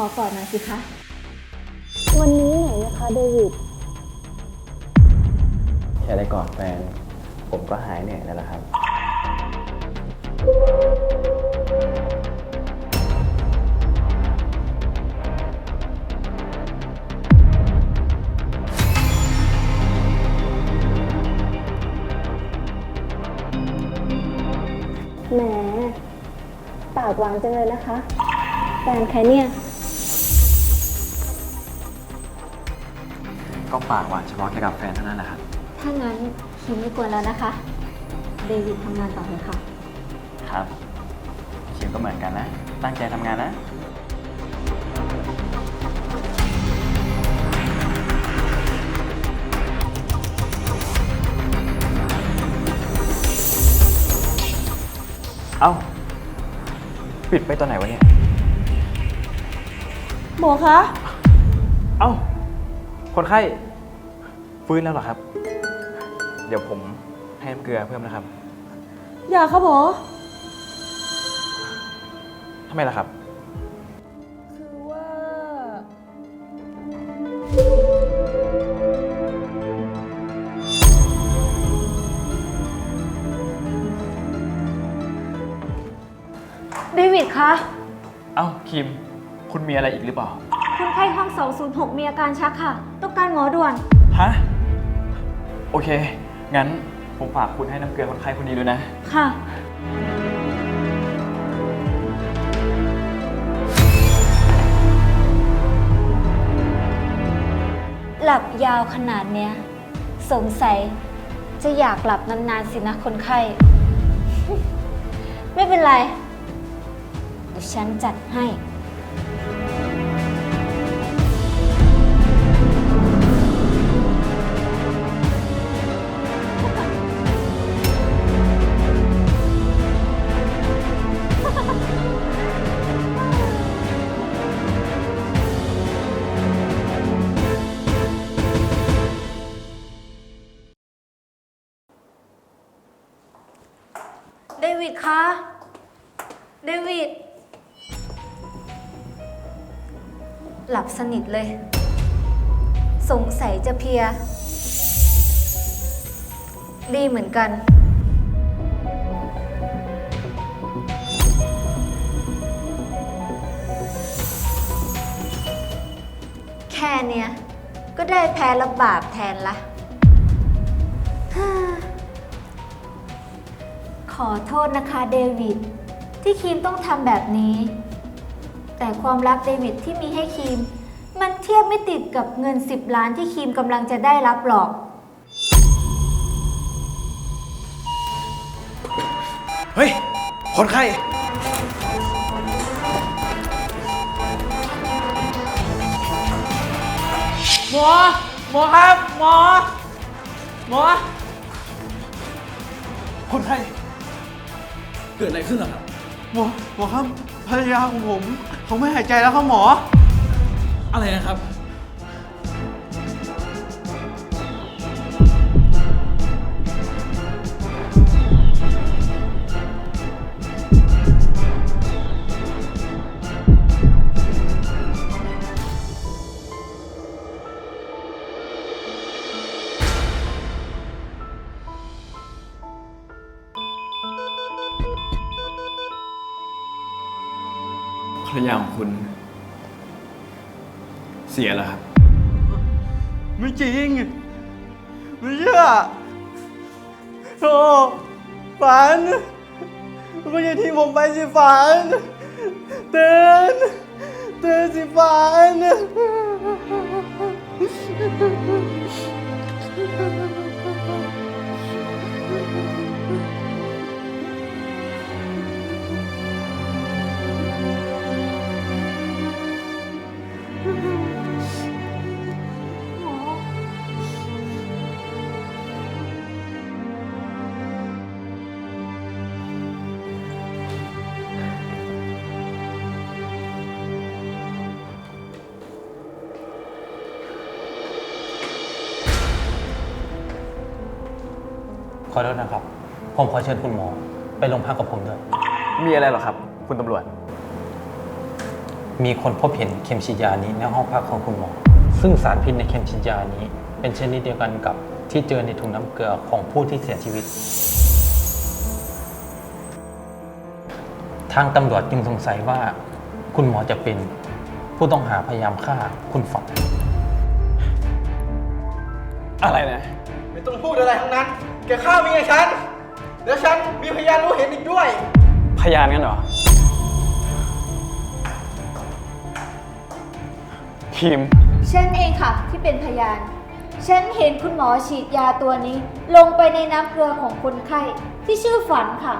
ขอก่อนหน่อยสิคะ วันนี้ไหนนะคะเดวิด แค่ได้กอดแฟน ผมก็หายเหนื่อยแล้วล่ะครับ แหม ปากหวานจังเลยนะคะ แฟนใครเนี่ย ก็ปากหวานเฉพาะแค่กับแฟนเท่านั้นแหละครับ ถ้างั้นคิมไม่กวนแล้วนะคะ เดวิดทำงานต่อเลยค่ะ ครับคิมก็เหมือนกันนะ ตั้งใจทำงานนะ เอ้า ปิดไปตอนไหนวะเนี่ยหมอคะ เอ้า คนไข้ ฟื้นแล้วเหรอครับ เดี๋ยวผมให้น้ำเกลือเพิ่มนะครับอย่าครับหมอ ทำไมล่ะครับ คือว่า เดวิดคะ เอ้าคิม คุณมีอะไรอีกหรือเปล่า คนไข้ห้อง 206 มีอาการชักค่ะ ต้องการหมอด่วน ฮะ โอเค งั้นผมฝากคุณให้น้ำเกลือคนไข้คนนี้ด้วยนะ ค่ะ หลับยาวขนาดเนี้ย สงสัยจะอยากหลับนาน ๆ สินะคนไข้ ไม่เป็นไรเดี๋ยวฉันจัดให้ วิดคะ เดวิด หลับสนิทเลย สงสัยจะเพลีย ดีเหมือนกัน แค่เนี้ย ก็ได้แพ้รับบาปแทนละ ขอโทษนะคะเดวิดที่คีมต้องทำแบบนี้ แต่ความรักเดวิดที่มีให้คีม มันเทียบไม่ติดกับเงิน 10 ล้านที่คีมกำลังจะได้รับหรอก เฮ้ย คนไข้ หมอ หมอครับ หมอ หมอ คนไข้ เกิดอะไรขึ้นล่ะครับ หมอหมอครับภรรยาของผมเขาไม่หายใจแล้วครับหมอ อะไรนะครับ รรยาของคุณ เสียแล้วครับ ไม่จริง ไม่เชื่อโธ่ฝันก็อย่าทิ้งผมไปสิฝันเตือนเตือนสิฝัน ขอโทษนะครับ ผมขอเชิญคุณหมอ ไปโรงพักกับผมด้วย มีอะไรเหรอครับ คุณตำรวจ มีคนพบเห็นเข็มฉีดยานี้ในห้องพักของคุณหมอ ซึ่งสารพิษในเข็มฉีดยานี้ เป็นชนิดเดียวกันกับที่เจอในถุงน้ำเกลือของผู้ที่เสียชีวิต ทางตำรวจจึงสงสัยว่า คุณหมอจะเป็นผู้ต้องหาพยายามฆ่าคุณฝัน อะไรนะ ไม่ต้องพูดอะไรทั้งนั้น แกฆ่าเมียฉัน แล้วฉันมีพยานรู้เห็นอีกด้วย พยานกันเหรอคิม ฉันเองค่ะที่เป็นพยาน ฉันเห็นคุณหมอฉีดยาตัวนี้ ลงไปในน้ำเกลือของคนไข้ที่ชื่อฝันค่ะ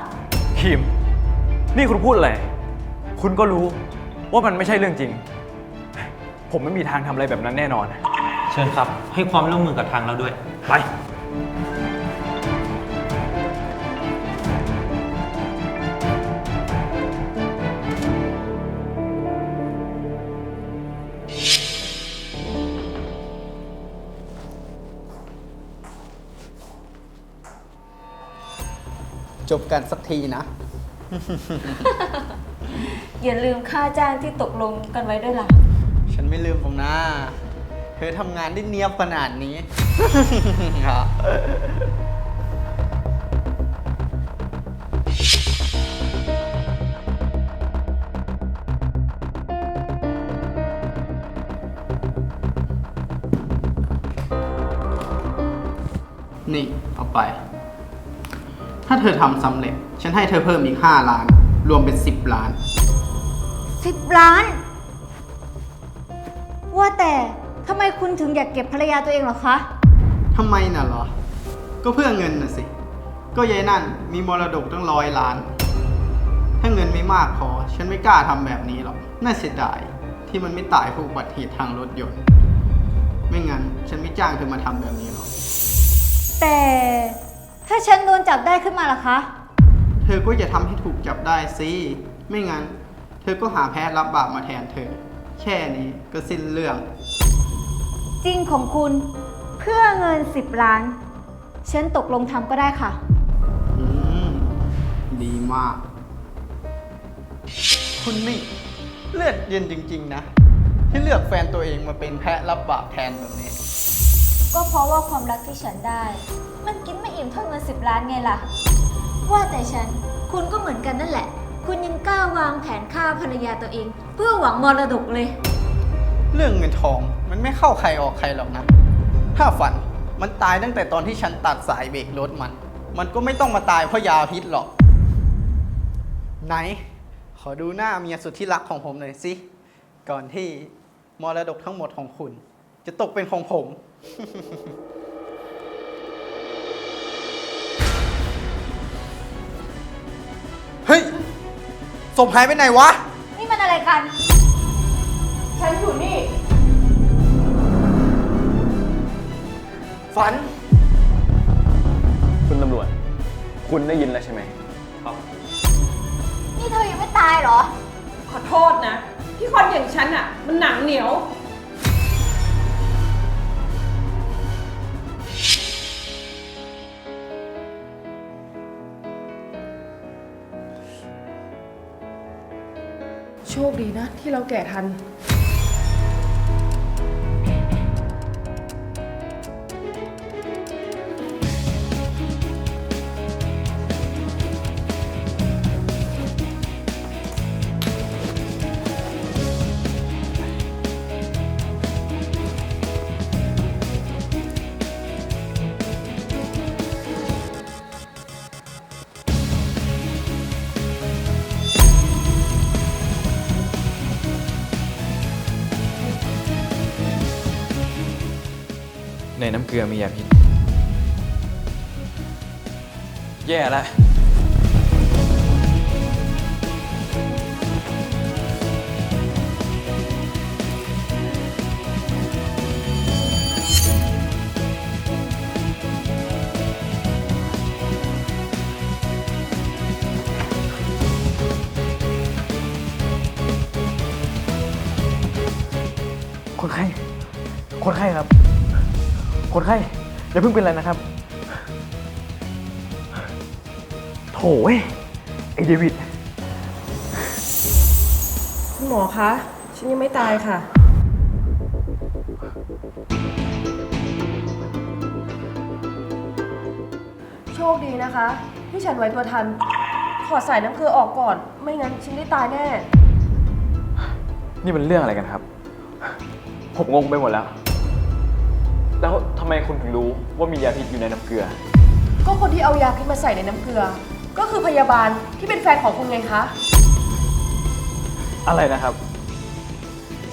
คิม นี่คุณพูดอะไร คุณก็รู้ว่ามันไม่ใช่เรื่องจริง ผมไม่มีทางทำอะไรแบบนั้นแน่นอน เชิญครับ ให้ความร่วมมือกับทางเราด้วย ไป บกันสักทีนะ อย่าลืมค่าจ้างที่ตกลงกันไว้ด้วยล่ะ ฉันไม่ลืมหรอกนะ เธอทำงานได้เนียบขนาดนี้ครับนี่ เอาไป ถ้าเธอทำสำเร็จ ฉันให้เธอเพิ่มอีก 5 ล้าน รวมเป็น 10 ล้าน10ล้าน ว่าแต่ทำไมคุณถึงอยากเก็บภรรยาตัวเองเหรอคะ ทำไมน่ะเหรอ ก็เพื่อเงินน่ะสิ ก็ยายนั่นมีมรดกตั้งร้อยล้าน ถ้าเงินไม่มากพอ ฉันไม่กล้าทำแบบนี้หรอก น่าเสียดายที่มันไม่ตายเพราะอุบัติเหตุทางรถยนต์ ไม่งั้น ฉันไม่จ้างเธอมาทำแบบนี้หรอก แต่ ถ้าฉันโดนจับได้ขึ้นมาล่ะคะ เธอก็อย่าทำให้ถูกจับได้สิ ไม่งั้น เธอก็หาแพ้รับบาปมาแทนเธอ แค่นี้ก็สิ้นเรื่อง จริงของคุณ เพื่อเงิน 10 ล้าน ฉันตกลงทำก็ได้ค่ะ อืม ดีมาก คุณนี่ เลือดเย็นจริง ๆ นะ ที่เลือกแฟนตัวเองมาเป็นแพะรับบาปแทนแบบนี้ ก็เพราะว่าความรักที่ฉันได้ มันกินไม่อิ่มเท่าเงิน10ล้านไงล่ะ ว่าแต่ฉัน คุณก็เหมือนกันนั่นแหละ คุณยังกล้าวางแผนฆ่าภรรยาตัวเอง เพื่อหวังมรดกเลย เรื่องเงินทองมันไม่เข้าใครออกใครหรอกนะ ถ้าฝันมันตายตั้งแต่ตอนที่ฉันตัดสายเบรกรถมัน มันก็ไม่ต้องมาตายเพราะยาพิษหรอก ไหน ขอดูหน้าเมียสุดที่รักของผมหน่อยสิ ก่อนที่มรดกทั้งหมดของคุณ จะตกเป็นของผม เฮ้ยศพหายไปไหนวะ นี่มันอะไรกัน ฉันอยู่นี่ ฝัน คุณตำรวจ คุณได้ยินแล้วใช่ไหมนี่เธอยังไม่ตายเหรอ ขอโทษนะ ที่คนอย่างฉันอะ มันหนังเหนียว คดีนะ ที่เราแก่ทัน ในน้ำเกลือมียาพิษ แย่แล้วคนไข้ คนไข้ครับ คนไข้อย่าเพิ่งเป็นไรนะครับ โถ่เว้ยไอเดวิด คุณหมอคะฉฉันยังไม่ตายค่ะ โชคดีนะคะ ที่ฉันไว้ตัวทันถอดสายน้ำเกลือออกก่อน ไม่งั้นฉันได้ตายแน่ นี่มันเรื่องอะไรกันครับ ผมงงไปหมดแล้ว แล้วทำไมคุณถึงรู้ว่ามียาพิษอยู่ในน้ำเกลือ ก็คนที่เอายาพิษมาใส่ในน้ำเกลือ ก็คือพยาบาลที่เป็นแฟนของคุณไงคะ อะไรนะครับ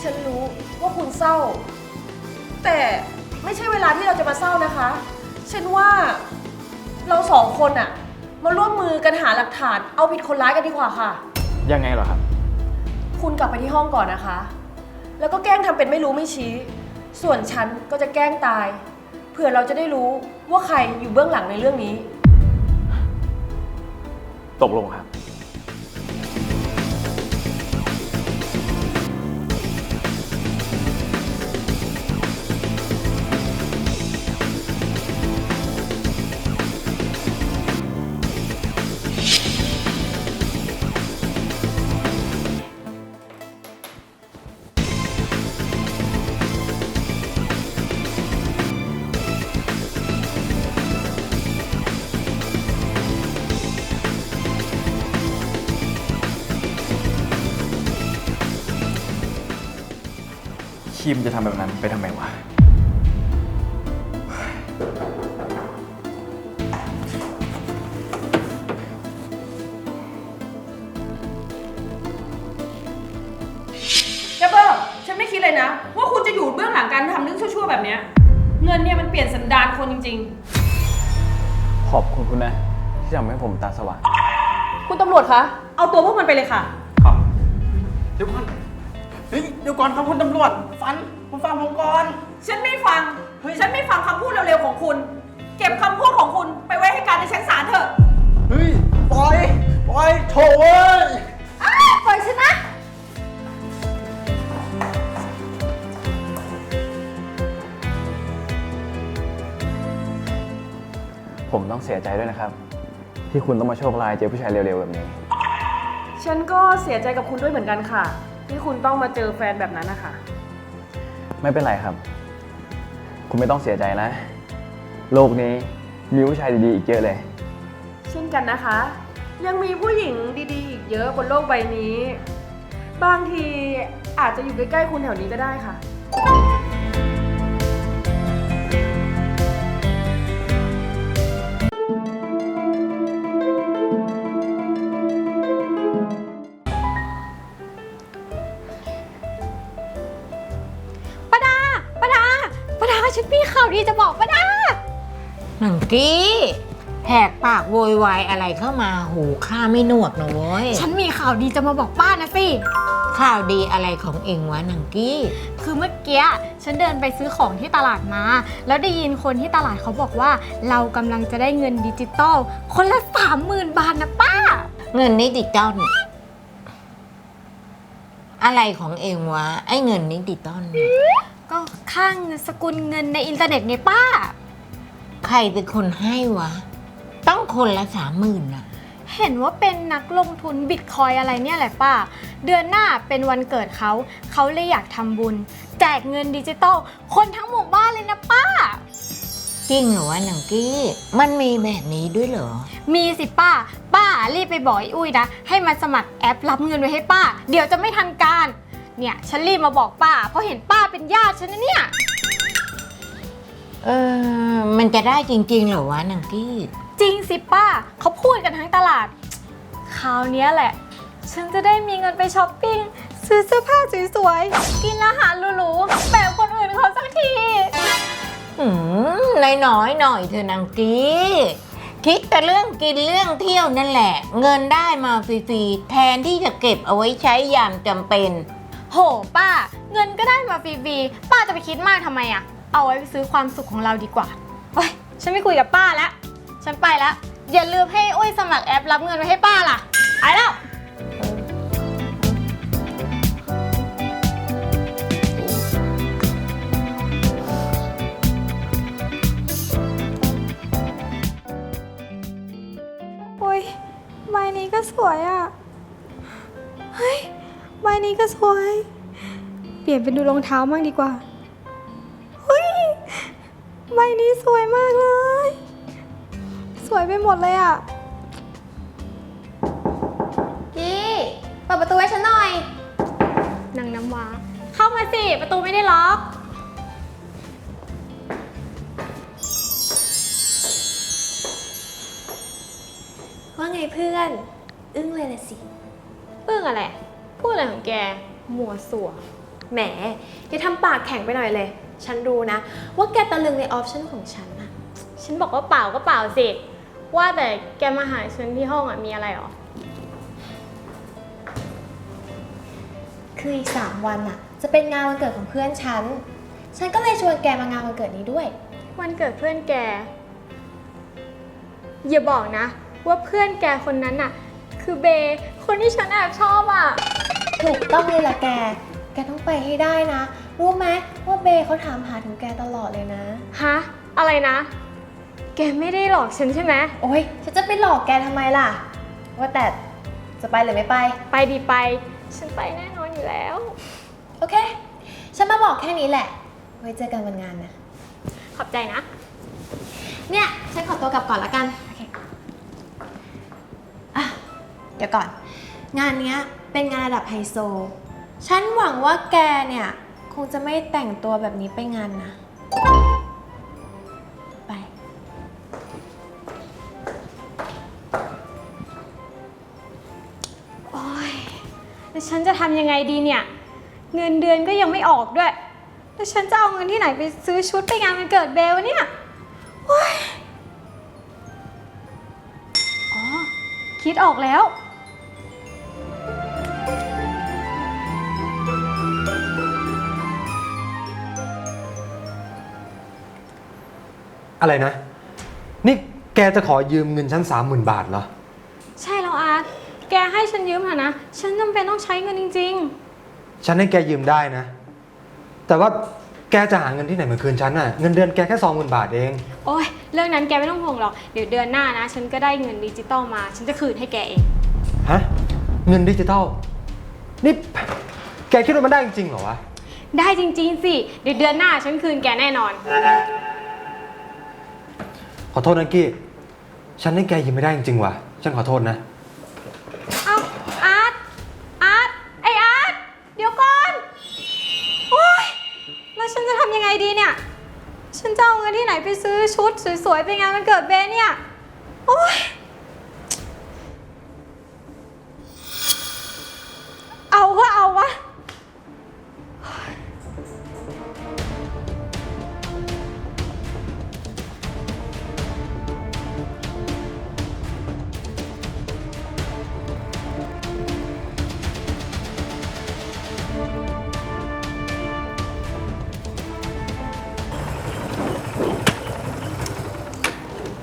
ฉันรู้ว่าคุณเศร้า แต่ไม่ใช่เวลาที่เราจะมาเศร้านะคะ ฉันว่าเราสองคนอะมาร่วมมือกันหาหลักฐานเอาผิดคนร้ายกันดีกว่าค่ะ ยังไงเหรอครับ คุณกลับไปที่ห้องก่อนนะคะ แล้วก็แกล้งทำเป็นไม่รู้ไม่ชี้ ส่วนฉันก็จะแกล้งตาย เผื่อเราจะได้รู้ว่าใครอยู่เบื้องหลังในเรื่องนี้ ตกลงครับ มจะทำแบบนั้นไปทำไมวะ แกเบอร์ฉันไม่คิดเลยนะ ว่าคุณจะอยู่เบื้องหลังการทำเรื่องชั่วๆแบบเนี้ยเงินเนี่ยมันเปลี่ยนสันดานคนจริง ขอบคุณคุณนะ ที่ทำให้ผมตาสว่าง ๆ คุณตำรวจคะ เอาตัวพวกมันไปเลยค่ะ ครับ เดี๋ยวก่อน เฮ้ยเดี๋ยวก่อนครับคุณตำรวจ ฟันคุณฟังผมก่อน ฉันไม่ฟัง ฉันไม่ฟังคำพูดเร็วๆของคุณ เก็บคำพูดของคุณไปไว้ให้การในชั้นศาลเถอะ เฮ้ย ปล่อย ปล่อยโถเว้ยปล่อยฉันนะ ผมต้องเสียใจด้วยนะครับ ที่คุณต้องมาโชคร้ายเจอผู้ชายเร็วๆแบบนี้ ฉันก็เสียใจกับคุณด้วยเหมือนกันค่ะ ที่คุณต้องมาเจอแฟนแบบนั้นนะคะ ไม่เป็นไรครับ คุณไม่ต้องเสียใจนะ โลกนี้มีผู้ชายดีๆอีกเยอะเลย เช่นกันนะคะ ยังมีผู้หญิงดีๆ อีกเยอะบนโลกใบนี้ บางทีอาจจะอยู่ใกล้ๆคุณแถวนี้ก็ได้ค่ะาวดีจะบอกปาดาหนังกี้แหกปากโวยวายอะไรเข้ามาหูข้าไม่หนวกนะเว้ยฉันมีข่าวดีจะมาบอกป้านะสิ ข่าวดีอะไรของเองวะหนังกี้ คือเมื่อกี้ฉันเดินไปซื้อของที่ตลาดมา แล้วได้ยินคนที่ตลาดเขาบอกว่า เรากำลังจะได้เงินดิจิตอลคนละสามหมื่นบาทนะป้า เงินนิติตอลอะไรของเองวะไอ้เงินนิติตอลเนี่ย ก็ข้างสกุลเงินในอินเทอร์เน็ตไงป้า ใครเป็นคนให้วะ ต้องคนละสามหมื่นนะเห็นว่าเป็นนักลงทุนบิตคอยอะไรเนี่ยแหละป้า เดือนหน้าเป็นวันเกิดเขา เขาเลยอยากทำบุญ แจกเงินดิจิตอลคนทั้งหมู่บ้านเลยนะป้า จริงเหรอวะหนังกี้ มันมีแบบนี้ด้วยเหรอ มีสิป้า ป้ารีบไปบอกไอ้อุ้ยนะ ให้มาสมัครแอปรับเงินไว้ให้ป้า เดี๋ยวจะไม่ทันการ เนี่ยฉันรีบมาบอกป้า เพราะเห็นป้าเป็นญาติฉันนะเนี่ย เออ มันจะได้จริงๆเหรอวะหนังกี้จริงสิป้าเขาพูดกันทั้งตลาด คราวเนี้ยแหละ ฉันจะได้มีเงินไปช้อปปิ้ง ซื้อเสื้อผ้าสวยๆ กินอาหารหรูๆ แบบคนอื่นเขาสักทีอืมน้อยๆหน่อยเธอะนางกี้คิดแต่เรื่องกินเรื่องเที่ยวนั่นแหละ เงินได้มาฟรีๆแทนที่จะเก็บเอาไว้ใช้ยามจำเป็น โหป้า เงินก็ได้มาฟรีๆป้าจะไปคิดมากทำไมอะเอาไว้ไปซื้อความสุขของเราดีกว่าเฮ้ยฉันไม่คุยกับป้าแล้ว ฉันไปแล้ว อย่าลืมให้อุ้ยสมัครแอปรับเงินไว้ให้ป้าล่ะไปแล้ว ก็สวยอะเฮ้ยใบนี้ก็สวย เปลี่ยนเป็นดูรองเท้ามั่งดีกว่าเฮ้ยใบนี้สวยมากเลย สวยไปหมดเลยอะกี้เปิดประตูให้ฉันหน่อยนางน้ำว้าเข้ามาสิ ประตูไม่ได้ล็อกว่าไงเพื่อน อึ้งเลยละสิ อึ้งอะไร พูดอะไรของแกมัวสัวแหมแกทำปากแข็งไปหน่อยเลย ฉันรู้นะ ว่าแกตะลึงในออปชั่นของฉันนะฉันบอกว่าเปล่าก็เปล่าสิ ว่าแต่แกมาหาฉันที่ห้องอะ มีอะไรหรอ คืออีกสามวันอะจะเป็นงานวันเกิดของเพื่อนฉัน ฉันก็เลยชวนแกมางานวันเกิดนี้ด้วย วันเกิดเพื่อนแก อย่าบอกนะ ว่าเพื่อนแกคนนั้นน่ะ คือเบย์คนที่ฉันแอบชอบอะ ถูกต้องเลยล่ะแก แกต้องไปให้ได้นะ รู้ไหมว่าเบย์เขาถามหาถึงแกตลอดเลยนะ ฮะ อะไรนะ แกไม่ได้หลอกฉันใช่ไหม โอ๊ย ฉันจะไปหลอกแกทำไมล่ะ ว่าแต่จะไปหรือไม่ไป ไปดีไป ฉันไปแน่นอนอยู่แล้ว โอเค ฉันมาบอกแค่นี้แหละ ไว้เจอกันวันงานนะ ขอบใจนะ เนี่ย ฉันขอตัวกลับก่อนละกัน โอเค อะ เดี๋ยวก่อน งานเนี้ย เป็นงานระดับไฮโซ ฉันหวังว่าแกเนี่ย คงจะไม่แต่งตัวแบบนี้ไปงานนะ ไป โอ๊ยแล้วฉันจะทำยังไงดีเนี่ย เงินเดือนก็ยังไม่ออกด้วย แล้วฉันจะเอาเงินที่ไหนไปซื้อชุดไปงานวันเกิดเบลเนี่ย โอ๊ยอ๋อ คิดออกแล้ว อะไรนะ นี่แกจะขอยืมเงินฉันสามหมื่นบาทเหรอ ใช่แล้วอาร์ตแกให้ฉันยืมเถอะนะ ฉันจำเป็นต้องใช้เงินจริง ฉันให้แกยืมได้นะ แต่ว่าแกจะหาเงินที่ไหนมาคืนฉันน่ะ เงินเดือนแกแค่สองหมื่นบาทเอง ๆ โอ๊ยเรื่องนั้นแกไม่ต้องห่วงหรอก เดี๋ยวเดือนหน้านะ ฉันก็ได้เงินดิจิตอลมา ฉันจะคืนให้แกเอง ฮะ เงินดิจิตอลนี่แกคิดว่ามันได้จริงๆเหรอวะ ได้จริง ๆ สิ เดี๋ยวเดือนหน้าฉันคืนแกแน่นอน ขอโทษนะกี้ ฉันให้แกยืมไม่ได้จริงๆว่ะ ฉันขอโทษนะ เอาอาร์ตอาร์ตไออาร์ตเดี๋ยวก่อนโอ๊ยแล้วฉันจะทำยังไงดีเนี่ย ฉันจะเอาเงินที่ไหนไปซื้อชุดสวยๆไปงานวันเกิดเบนเนี่ย โอ๊ย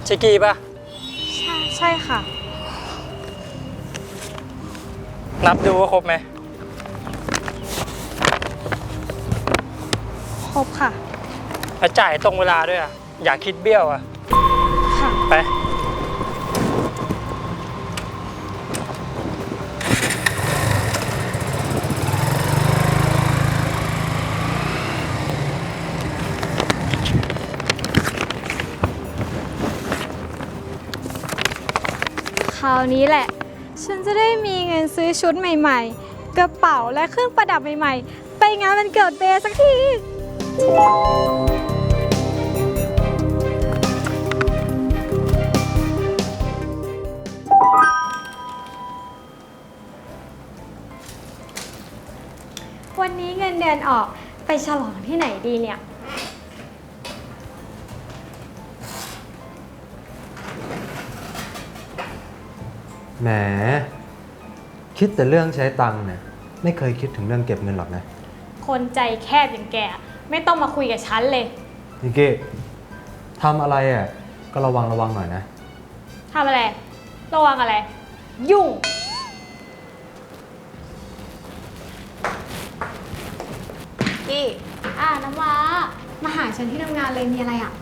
ชิกกี้ปะใช่ใช่ค่ะ นับดูว่าครบไหม ครบค่ะ แล้วจ่ายตรงเวลาด้วยอะ อย่าคิดเบี้ยวอะ ค่ะ ไป นี้แหละ ฉันจะได้มีเงินซื้อชุดใหม่ ๆ กระเป๋าและเครื่องประดับใหม่ ๆ ไปงานวันเกิดเบย์สักทีวันนี้เงินเดือนออกไปฉลองที่ไหนดีเนี่ย แหม คิดแต่เรื่องใช้ตังค์เนี่ยไม่เคยคิดถึงเรื่องเก็บเงินหรอกนะคนใจแคบอย่างแกไม่ต้องมาคุยกับฉันเลยนิกกี้ทำอะไรอะก็ระวังระวังหน่อยนะ ทำอะไร ระวังอะไร ยุ่งกี้อ่าน้ำว้า มาหาฉันที่ทำงานเลยมีอะไรอะ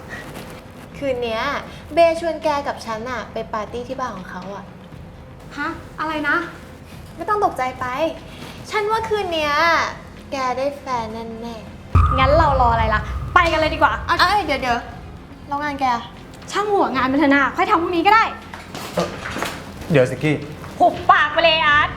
คืนเนี้ยเบย์ชวนแกกับฉันอะไปปาร์ตี้ที่บ้านของเขาอะ ฮะ อะไรนะ ไม่ต้องตกใจไป ฉันว่าคืนเนี้ย แกได้แฟนแน่งั้นเรารออะไรล่ะ ไปกันเลยดีกว่าๆเอ้ยเดี๋ยวเดี๋ยวแล้วงานแกอะช่างหัวงานมันเถอะนาค่อยทำพรุ่งนี้ก็ได้ เดี๋ยวสิกกี้ หุบปากไปเลยอาร์ต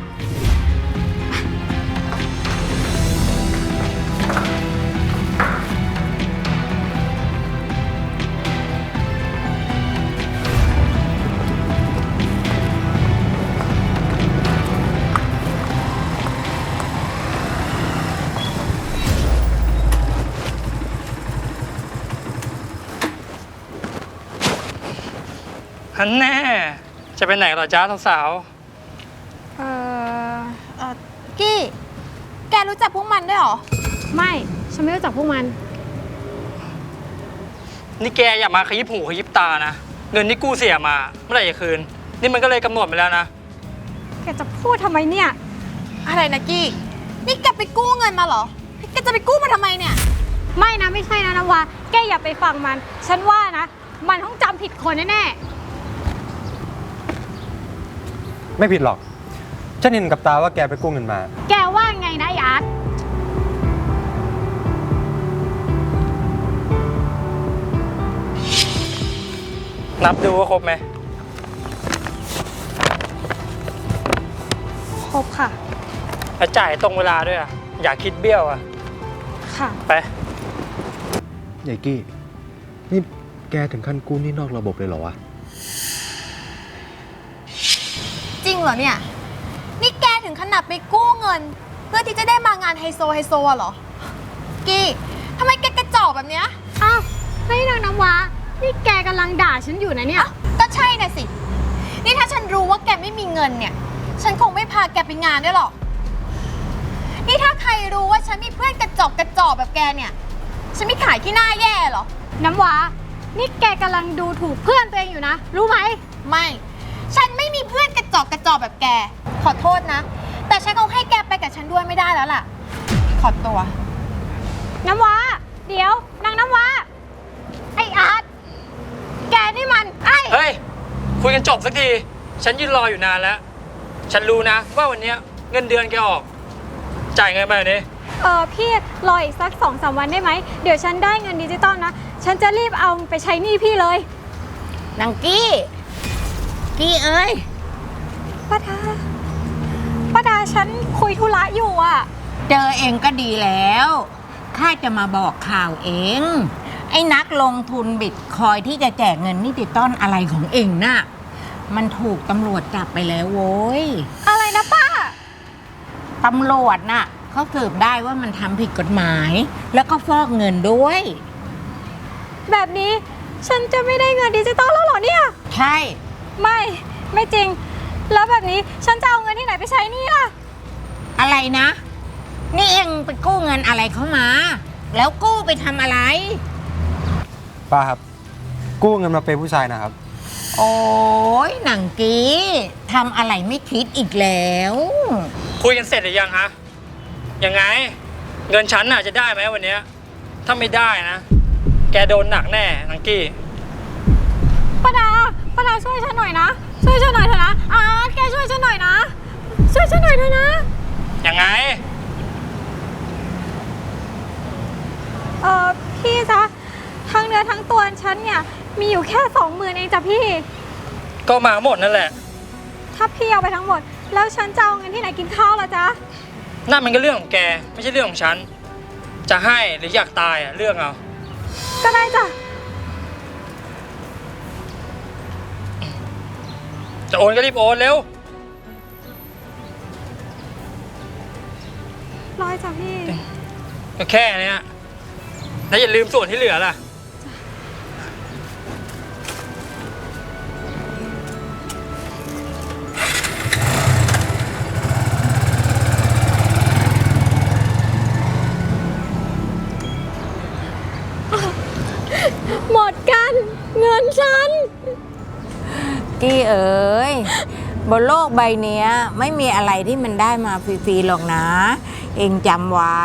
ฮันแน่ จะไปไหนเหรอจ้าสาวเออเออกี้ แกรู้จักพวกมันด้วยเหรอ ไม่ ฉันไม่รู้จักพวกมัน ๆนี่แกอย่ามาขยิบหูขยิบตานะเงินที่กู้เสียมาเมื่อไหร่จะคืน นี่มันก็เลยกำหนดไปแล้วนะ แกจะพูดทำไมเนี่ย อะไรนะกี้ นี่แกไปกู้เงินมาเหรอ แกจะไปกู้มาทำไมเนี่ย ไม่นะไม่ใช่นะนวาแกอย่าไปฟังมัน ฉันว่านะ มันต้องจำผิดคนแน่ ไม่ผิดหรอก ฉันเห็นกับตาว่าแกไปกู้เงินมาๆแกว่าไงนะไอ้อาร์ตนับดูว่าครบไหม ครบค่ะ แล้วจ่ายตรงเวลาด้วยอะ อย่าคิดเบี้ยวอะ ค่ะ ไปใหญ่กี้ นี่แกถึงขั้นกู้หนี่นอกระบบเลยเหรอวะ จริ งเหรอเนี่ย นี่แกถึงขนาดไปกู้เงิน เพื่อที่จะได้มางานไฮโซไฮโซอะเหรอ กี้ทำไมแกกระจอกแบบเนี้ยอ้าวเฮ้ยนางน้ำว้านี่แกกำลังด่าฉันอยู่นะเนี่ย ก็ใช่น่ะสิ นี่ถ้าฉันรู้ว่าแกไม่มีเงินเนี่ย ฉันคงไม่พาแกไปงานด้วยหรอก นี่ถ้าใครรู้ว่าฉันมีเพื่อนกระจอกกระจอกแบบแกเนี่ย ฉันไม่ขายที่หน้าแย่เหรอ น้ำว้านี่แกกำลังดูถูกเพื่อนตัวเองอยู่นะ รู้ไหม ไม่ ฉันไม่มีเพื่อนกระจอกกระจอกแบบแก ขอโทษนะ แต่ฉันคงให้แกไปกับฉันด้วยไม่ได้แล้วล่ะ ขอตัว น้ำว้า เดี๋ยวนางน้ำว้า ไออาร์ต แกนี่มัน ไอ เฮ้ย คุยกันจบสักที ฉันยืนรออยู่นานแล้ว ฉันรู้นะ ว่าวันเนี้ยเงินเดือนแกออก จ่ายเงินมาเดี๋ยวนี้ เออพี่รออีกสักสองสามวันได้ไหม เดี๋ยวฉันได้เงินดิจิตอลนะ ฉันจะรีบเอาไปใช้หนี้พี่เลย นางกี้ กี้เอ้ยป้าดาป้าดาฉันคุยธุระอยู่อะ เจอเองก็ดีแล้วข้าจะมาบอกข่าวเอง ไอ้นักลงทุนบิตคอยที่จะแจกเงินนิติต้อนอะไรของเองน่ะ มันถูกตำรวจจับไปแล้วโว้ย อะไรนะป้า ตำรวจน่ะเขาสืบได้ว่ามันทำผิดกฎหมาย แล้วก็ฟอกเงินด้วย แบบนี้ฉันจะไม่ได้เงินดิจิตอลแล้วเหรอเนี่ย ใช่ ไม่ ไม่จริง แล้วแบบนี้ฉันจะเอาเงินที่ไหนไปใช้หนี่ล่ะ อะไรนะ นี่เองไปกู้เงินอะไรเข้ามา แล้วกู้ไปทำอะไร ป้าครับ กู้เงินมาเปย์ผู้ชายนะครับ โอ้ยหนังกี้ทำอะไรไม่คิดอีกแล้ว คุยกันเสร็จหรือยังฮะ ยังไง เงินฉันน่ะจะได้ไหมวันเนี้ยถ้าไม่ได้นะ แกโดนหนักแน่นังกี้ป้าดา ป้าดาช่วยฉันหน่อยนะ ช่วยฉันหน่อยเถอะนะอาร์ตแกช่วยฉันหน่อยนะ ช่วยฉันหน่อยเถอะนะ ยังไง เออพี่จ๊ะทั้งเนื้อทั้งตัวฉันเนี่ยมีอยู่แค่สองหมื่นเองจ้ะพี่ ก็มาหมดนั่นแหละ ถ้าพี่เอาไปทั้งหมด แล้วฉันจะเอาเงินที่ไหนกินข้าวล่ะจ๊ะ นั่นมันก็เรื่องของแก ไม่ใช่เรื่องของฉัน จะให้หรืออยากตายอะเรื่องเอา ก็ได้จ้ะ จะโอนก็รีบโอนเร็ว ร้อยจ้ะพี่ ก็แค่เนี้ยแล้วอย่าลืมส่วนที่เหลือล่ะ กี้เอ๋ยบนโลกใบนี้ไม่มีอะไรที่มันได้มาฟรีๆหรอกนะ เองจำไว้